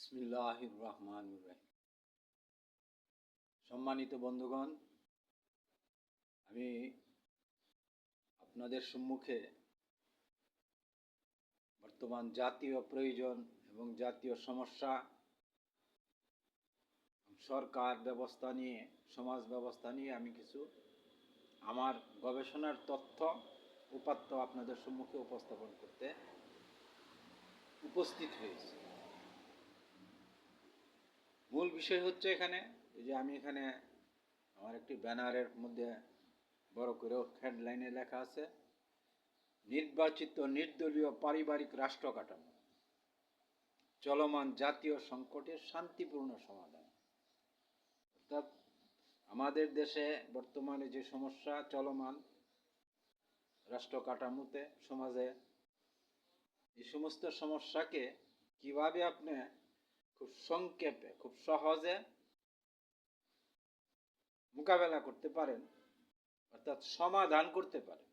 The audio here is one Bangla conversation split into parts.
রহমান রহিম সম্মানিত বন্ধুগণ, আমি আপনাদের সম্মুখে বর্তমান জাতীয় প্রয়োজন এবং জাতীয় সমস্যা, সরকার ব্যবস্থা নিয়ে, সমাজ ব্যবস্থা নিয়ে আমি কিছু আমার গবেষণার তথ্য, উপাত্ত আপনাদের সম্মুখে উপস্থাপন করতে উপস্থিত হয়েছি। মূল বিষয় হচ্ছে এখানে, এই যে আমি এখানে আমার একটি ব্যানারের মধ্যে বড় করে হেডলাইনে লেখা আছে, নির্বাচিত নির্দলীয় পারিবারিক রাষ্ট্র কাঠামো, চলমান জাতীয় সংকটের শান্তিপূর্ণ সমাধান। অর্থাৎ আমাদের দেশে বর্তমানে যে সমস্যা, চলমান রাষ্ট্র কাঠামোতে, সমাজে, এই সমস্ত সমস্যাকে কীভাবে আপনি খুব সংক্ষেপে, খুব সহজে মোকাবেলা করতে পারেন, অর্থাৎ সমাধান করতে পারেন।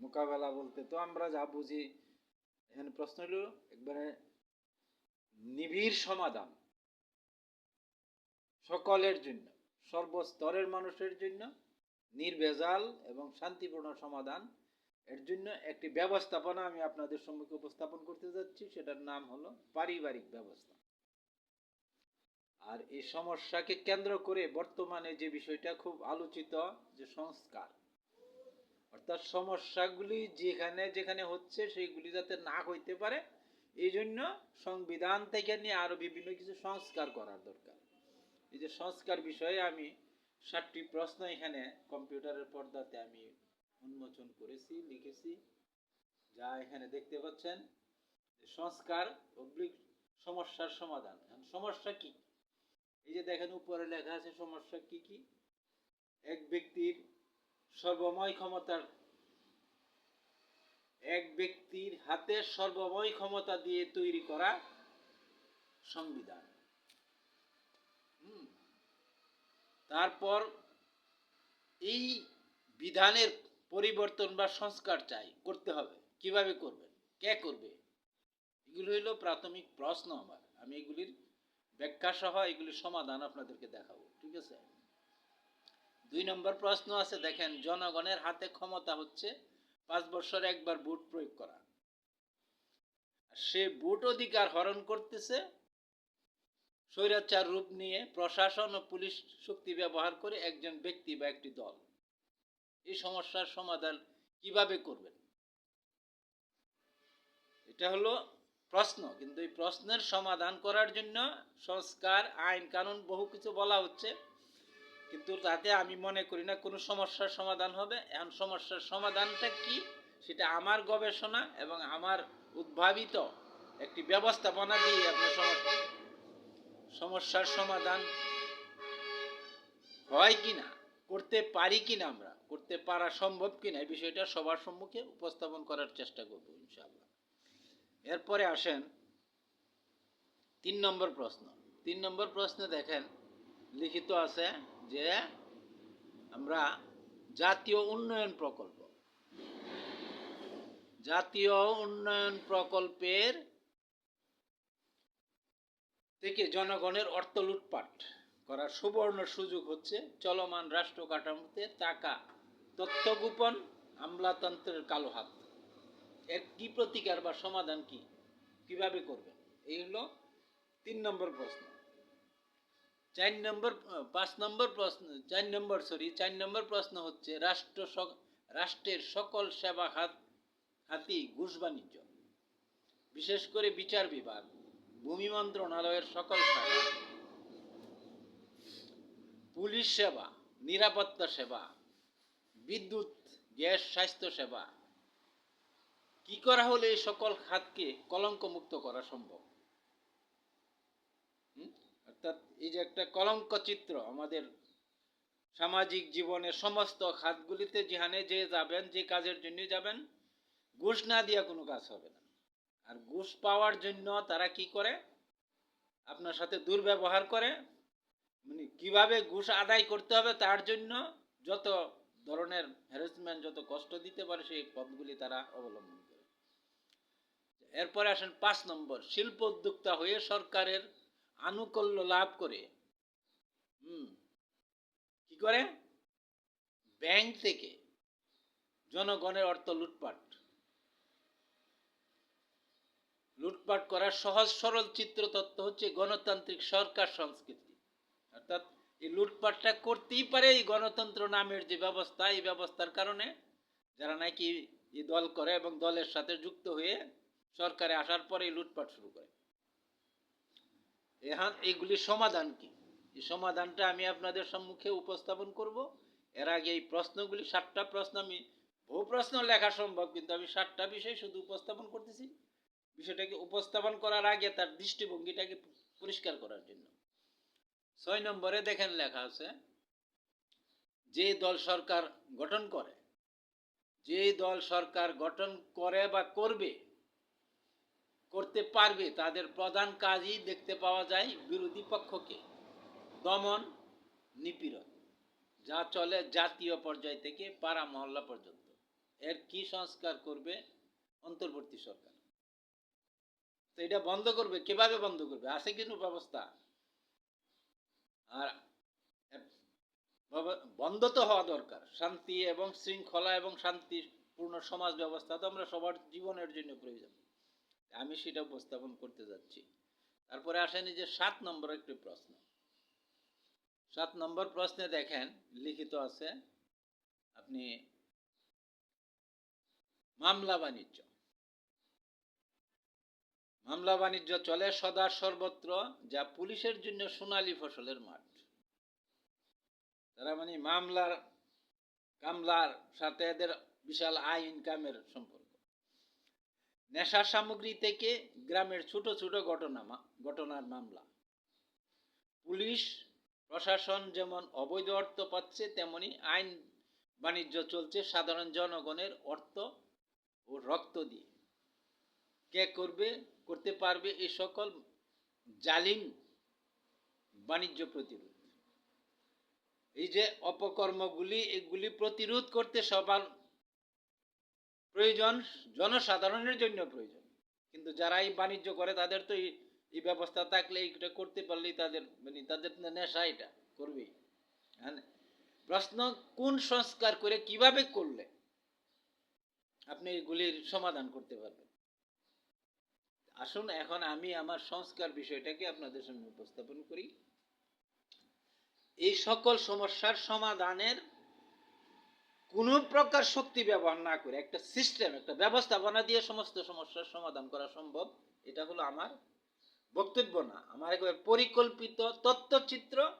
মোকাবেলা বলতে তো আমরা যা বুঝি, এখানে প্রশ্ন হলো, একবারে নিবিড় সমাধান। সকলের জন্য, সর্বস্তরের মানুষের জন্য নির্ভেজাল এবং শান্তিপূর্ণ সমাধান এর জন্য একটি ব্যবস্থাপনা আমি আপনাদের সম্মুখে উপস্থাপন করতে যাচ্ছি, সেটার নাম হলো পারিবারিক ব্যবস্থা। আর এই সমস্যাকে কেন্দ্র করে বর্তমানে যে বিষয়টা খুব আলোচিত যে সংস্কার, অর্থাৎ সমস্যাগুলি যেখানে যেখানে হচ্ছে সেইগুলি যাতে না হইতে পারে, এই জন্য সংবিধান থেকে নিয়ে আরও বিভিন্ন কিছু সংস্কার করার দরকার। এই যে সংস্কার বিষয়ে আমি ষাটটি প্রশ্ন এখানে কম্পিউটারের পর্দাতে আমি উন্মোচন করেছি, লিখেছি, যা এখানে দেখতে পাচ্ছেন। সংস্কার অবলিক সমস্যার সমাধান। সমস্যা কি? এই যে দেখেন উপরে লেখা আছে সমস্যা কি কি? এক ব্যক্তির সর্বময় ক্ষমতার এক ব্যক্তির হাতে সর্বময় ক্ষমতা দিয়ে তৈরি করা সংবিধান। তারপর এই বিধানের পরিবর্তন বা সংস্কার চাই, করতে হবে। কীভাবে করবেন? কে করবে? এগুলো হইল প্রাথমিক প্রশ্ন আমার। আমি এগুলির ব্যাখ্যা সহ এগুলির সমাধান আপনাদেরকে দেখাবো, ঠিক আছে? দুই নম্বর প্রশ্ন আছে, দেখেন, জনগণের হাতে ক্ষমতা হচ্ছে পাঁচ বছর একবার ভোট প্রয়োগ করা। সে ভোট অধিকার হরণ করতেছে, স্বৈরাচার রূপ নিয়ে প্রশাসন ও পুলিশ শক্তি ব্যবহার করে একজন ব্যক্তি বা একটি দল। এই সমস্যার সমাধান কীভাবে করবেন? এটা হলো প্রশ্ন, কিন্তু এই প্রশ্নের সমাধান করার জন্য সংস্কার, আইন, কানুন বহু কিছু বলা হচ্ছে। কিন্তু তাতে আমি মনে করি না কোনো সমস্যার সমাধান হবে। এখন সমস্যার সমাধানটা কি সেটা আমার গবেষণা এবং আমার উদ্ভাবিত একটি ব্যবস্থাপনা দিয়ে আপনার সমস্যা সমস্যার সমাধান হয় কি না করতে পারি কি না আমরা, করতে পারা সম্ভব কি না এই বিষয়টা সবার সম্মুখে উপস্থাপন করার চেষ্টা করব ইনশাআল্লাহ। এরপরে আসেন তিন নম্বর প্রশ্ন। তিন নম্বর প্রশ্নে দেখেন লিখিত আছে যে আমরা জাতীয় উন্নয়ন প্রকল্প। জাতীয় উন্নয়ন প্রকল্পের থেকে জনগণের অর্থ লুটপাট করার সুবর্ণ সুযোগ হচ্ছে চলমান রাষ্ট্র কাঠামোতে টাকা তথ্য গোপন আমলাতন্ত্রের কালো হাত। এর কি প্রতিকার বা সমাধান কি? কীভাবে করবেন? এই হলো তিন নম্বর প্রশ্ন। চার নম্বর, পাঁচ নম্বর প্রশ্ন, চার নম্বর সরি চার নম্বর প্রশ্ন হচ্ছে রাষ্ট্র রাষ্ট্রের সকল সেবা খাত খাতি ঘুষ বাণিজ্য, বিশেষ করে বিচার বিভাগ, ভূমি মন্ত্রণালয়ের সকল শাখা, পুলিশ সেবা, নিরাপত্তা সেবা, বিদ্যুৎ, গ্যাস, স্বাস্থ্য সেবা কি করা হলে এই সকল খাতকে কলঙ্ক মুক্ত করা সম্ভব? অর্থাৎ এই যে একটা কলঙ্ক চিত্র আমাদের সামাজিক জীবনের সমস্ত খাতগুলিতে যেখানে যে যাবেন, যে কাজের জন্য যাবেন, ঘুষ না দিয়া কোনো কাজ হবে না। আর ঘুষ পাওয়ার জন্য তারা কি করে? আপনার সাথে দুর্ব্যবহার করে। মানে কীভাবে ঘুষ আদায় করতে হবে তার জন্য যত ধরনের হ্যারাসমেন্ট যত কষ্ট দিতে পারে সেই পথগুলি তারা অবলম্বন এরপরে আসেন পাঁচ নম্বর শিল্প উদ্যোক্তা হয়ে সরকারের আনুকূল্য লাভ করে, হুম, কি করে? ব্যাংক থেকে জনগণের অর্থ লুটপাট। লুটপাট করার সহজ সরল চিত্র তত্ত্ব হচ্ছে গণতান্ত্রিক সরকার সংস্কৃতি। অর্থাৎ এই লুটপাটটা করতেই পারে এই গণতন্ত্র নামের যে ব্যবস্থা, এই ব্যবস্থার কারণে যারা নাকি এই দল করে এবং দলের সাথে যুক্ত হয়ে সরকারে আসার পরেই লুটপাট শুরু করে। এখন এইগুলির সমাধান কি? এই সমাধানটা আমি আপনাদের সম্মুখে উপস্থাপন করব। এর আগে এই প্রশ্নগুলি, সাতটা প্রশ্ন আমি, বহু প্রশ্ন লেখা সম্ভব, কিন্তু আমি সাতটা বিষয় শুধু উপস্থাপন করতেছি। বিষয়টাকে উপস্থাপন করার আগে তার দৃষ্টিভঙ্গিটাকে পরিষ্কার করার জন্য। ছয় নম্বরে দেখেন লেখা আছে, যে দল সরকার গঠন করে, যে দল সরকার গঠন করে বা করবে করতে পারবে, তাদের প্রধান কাজই দেখতে পাওয়া যায় বিরোধী পক্ষকে। দমন, নিপীড়ন, যা চলে জাতীয় পর্যায় থেকে পাড়া মহল্লা পর্যন্ত। এর কি সংস্কার করবে অন্তর্বর্তী সরকার? তো এটা বন্ধ করবে, কীভাবে বন্ধ করবে? আছে কিন্তু ব্যবস্থা? আর বন্ধ তো হওয়া দরকার। শান্তি এবং শৃঙ্খলা এবং শান্তিপূর্ণ সমাজ ব্যবস্থা তো আমরা সবার জীবনের জন্য প্রয়োজন। আমি সেটা উপস্থাপন করতে যাচ্ছি। তারপরে আসেন যে সাত নম্বর একটি প্রশ্ন। সাত নম্বর প্রশ্নে দেখেন, লিখিত আছে, আপনি মামলা বাণিজ্য। মামলা বাণিজ্য চলে সদা সর্বত্র, যা পুলিশের জন্য সোনালী ফসলের মাঠ। তারা মানে মামলার, কামলার সাথে এদের বিশাল আয় ইনকামের সম্পর্ক। নেশা সামগ্রী থেকে গ্রামের ছোট ছোট ঘটনা ঘটনার মামলা। পুলিশ, প্রশাসন যেমন অবৈধ অর্থ পাচ্ছে, তেমনি আইন বাণিজ্য চলছে, সাধারণ জনগণের অর্থ ও রক্ত দিয়ে। কে করবে, করতে পারবে এই সকল জালিম বাণিজ্য প্রতিরোধ। এই যে অপকর্মগুলি, এগুলি প্রতিরোধ করতে সবার প্রয়োজন, জনসাধারণের জন্য প্রয়োজন। কিন্তু যারা এই বাণিজ্য করে, তাদের তো এই- ব্যবস্থা থাকলে এটা করতে পারলেই তাদের মানে তাদের নেশা এটা, করবেই। হ্যাঁ প্রশ্ন, কোন সংস্কার করে কীভাবে করলে আপনি এগুলির সমাধান করতে পারবেন? আসুন, এখন আমি আমার সংস্কার বিষয়টাকে আপনাদের সামনে উপস্থাপন করি। এই সকল সমস্যার সমাধানের কোনো প্রকার শক্তি ব্যবহার না করে একটা সিস্টেম একটা ব্যবস্থাপনা দিয়ে সমস্ত সমস্যার সমাধান করা সম্ভব, এটা হলো আমার বক্তব্য না। আমার একবার পরিকল্পিত তত্ত্বচিত্র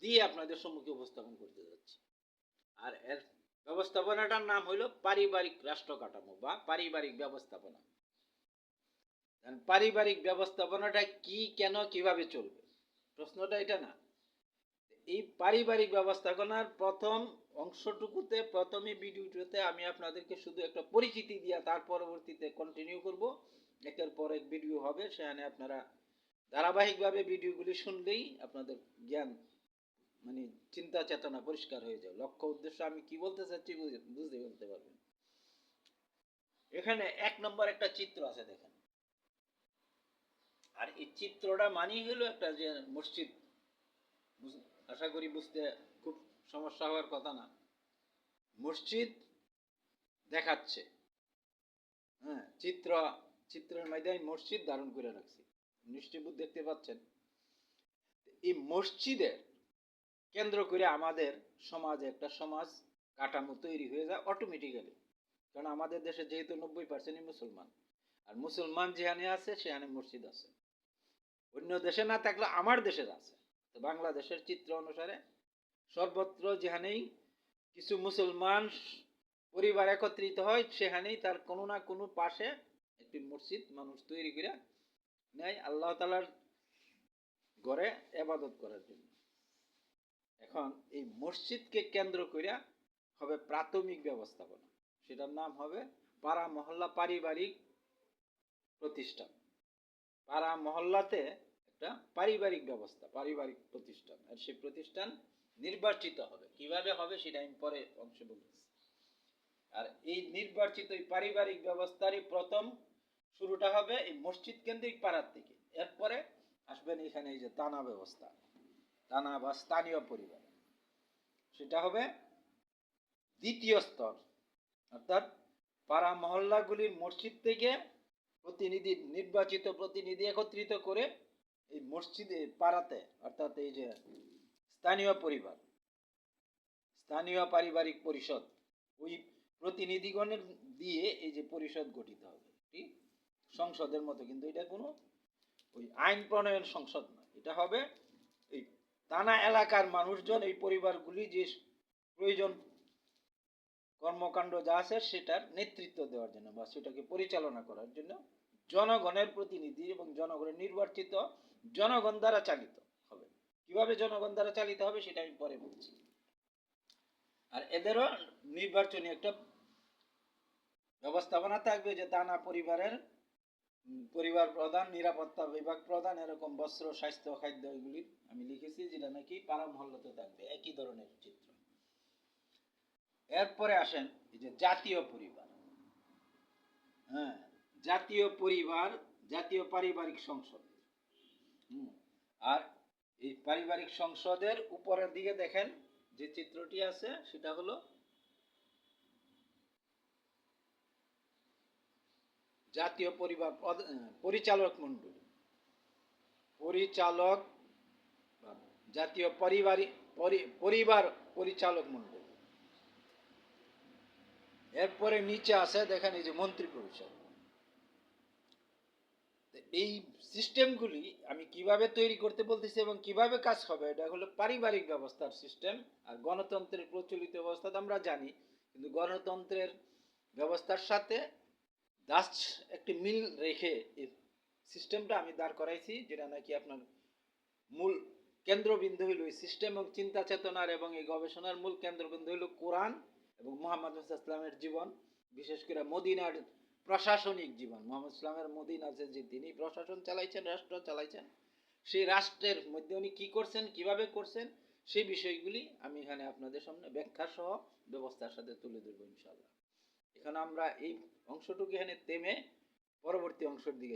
দিয়ে আপনাদের সম্মুখে উপস্থাপন করতে যাচ্ছি। আর এর ব্যবস্থাপনাটার নাম হলো পারিবারিক রাষ্ট্র কাঠামো বা পারিবারিক ব্যবস্থাপনা। পারিবারিক ব্যবস্থাপনাটা কি, কেন, কীভাবে চলবে? প্রশ্নটা এটা না। এই পারিবারিক ব্যবস্থাপনার প্রথম অংশটুকুতে প্রথমে ভিডিওটিতে আমি আপনাদেরকে শুধু একটা পরিচিতি দিয়া তার পরবর্তীতে কন্টিনিউ করব। একের পর এক ভিডিও হবে, সেখানে আপনারা ধারাবাহিকভাবে ভিডিওগুলি শুনলেই আপনাদের জ্ঞান মানে চিন্তা চেতনা পরিষ্কার হয়ে যাবে লক্ষ্য উদ্দেশ্য আমি কি বলতে চাচ্ছি বুঝতে বলতে পারবেন। এখানে এক নম্বর একটা চিত্র আছে দেখেন। আর এই চিত্রটা মানেই হলো একটা যে মসজিদ। আশা করি বুঝতে সমস্যা হওয়ার কথা না। মসজিদ দেখাচ্ছে। হ্যাঁ চিত্র, চিত্রের মধ্যে আমি মসজিদ ধারণ করে রাখছি। নিশ্চয় দেখতে পাচ্ছেন? এই মসজিদের কেন্দ্র করে আমাদের সমাজে একটা সমাজ কাঠামো তৈরি হয়ে যায় অটোমেটিক্যালি কারণ আমাদের দেশে যেহেতু নব্বই পার্সেন্টই মুসলমান, আর মুসলমান যেখানে আছে, সেখানে মসজিদ আছে। অন্য দেশে না থাকলে আমার দেশের আছে। তো বাংলাদেশের চিত্র অনুসারে সর্বত্র যেখানেই কিছু মুসলমান পরিবার একত্রিত হয়, সেখানেই তার কোনো না কোনো পাশে একটি মসজিদ মানুষ তৈরি করে নেয়, আল্লাহ তালার ঘরে এবাদত করার জন্য। এখন এই মসজিদকে কেন্দ্র করে হবে প্রাথমিক ব্যবস্থাপনা। সেটার নাম হবে পাড়া মহল্লা পারিবারিক প্রতিষ্ঠান। পাড়া মহল্লাতে একটা পারিবারিক ব্যবস্থা, পারিবারিক প্রতিষ্ঠান। আর সেই প্রতিষ্ঠান নির্বাচিত হবে। কীভাবে হবে সেটা আমি পরে অংশে বলতেছি আর এই নির্বাচিত পারিবারিক ব্যবস্থারই প্রথম শুরুটা হবে এই মসজিদ কেন্দ্রিক পাড়ার থেকে। এরপরে আসবে পাবেন এখানে এই যে তানা ব্যবস্থা। তানা বা স্থানীয় পরিবার। সেটা হবে দ্বিতীয় স্তর। অর্থাৎ পাড়া মহল্লাগুলির মসজিদ থেকে প্রতিনিধি নির্বাচিত প্রতিনিধি একত্রিত করে এই মসজিদে পাড়াতে, অর্থাৎ এই যে স্থানীয় পরিবার, স্থানীয় পারিবারিক পরিষদ, ওই প্রতিনিধিগণের দিয়ে এই যে পরিষদ গঠিত হবে ঠিক সংসদের মতো, কিন্তু এটা কোনো ওই আইন প্রণয়ন সংসদ না এটা হবে এই টানা এলাকার মানুষজন, এই পরিবারগুলি যে প্রয়োজন কর্মকাণ্ড যা আছে সেটার নেতৃত্ব দেওয়ার জন্য বা সেটাকে পরিচালনা করার জন্য জনগণের প্রতিনিধি এবং জনগণের নির্বাচিত জনগণ দ্বারা চালিত। কীভাবে জনগণ দ্বারা চালিত হবে সেটা আমি পরে বলছি। আর এদেরও নির্বাচনী একটা ব্যবস্থাপনা থাকবে যে টানা পরিবারের পরিবার প্রধান, নিরাপত্তা বিভাগ প্রধান, এরকম বস্ত্র, স্বাস্থ্য, খাদ্য এগুলি আমি লিখেছি, যেটা নাকি পাড়া থাকবে, একই ধরনের চিত্র। এরপরে আসেন এই যে জাতীয় পরিবার। হ্যাঁ জাতীয় পরিবার, জাতীয় পারিবারিক সংসদ। আর এই পারিবারিক সংসদের উপরের দিকে দেখেন যে চিত্রটি আছে, সেটা হলো জাতীয় পরিবার পরিচালক মণ্ডলী। পরিচালক জাতীয় পরিবারিক পরি- পরিবার পরিচালক মণ্ডলী। এরপরে নিচে আছে, দেখেন এই যে মন্ত্রী পরিষদ। এই সিস্টেমগুলি আমি কীভাবে তৈরি করতে বলতেছি এবং কীভাবে কাজ হবে, এটা হলো পারিবারিক ব্যবস্থার সিস্টেম আর গণতন্ত্রের প্রচলিত ব্যবস্থা তো আমরা জানি। কিন্তু গণতন্ত্রের ব্যবস্থার সাথে জাস্ট একটি মিল রেখে এই সিস্টেমটা আমি দাঁড় করাইছি, যেটা নাকি আপনার মূল কেন্দ্রবিন্দু হইল এই সিস্টেম এবং চিন্তা চেতনার এবং এই গবেষণার মূল কেন্দ্রবিন্দু হইল কোরআন এবং মোহাম্মদ ইসলামের জীবন। বিশেষ করে মদিনার প্রশাসনিক জীবন। মোহাম্মদ ইসলামের মদিন আছে যে তিনি প্রশাসন চালাইছেন, রাষ্ট্র চালাইছেন। সেই রাষ্ট্রের মধ্যে উনি কী করছেন, কীভাবে করছেন সেই বিষয়গুলি আমি এখানে আপনাদের সামনে ব্যাখ্যা সহ ব্যবস্থার সাথে তুলে ধরবো ইনশাল্লাহ এখানে আমরা এই অংশটুকু এখানে তেমে পরবর্তী অংশের দিকে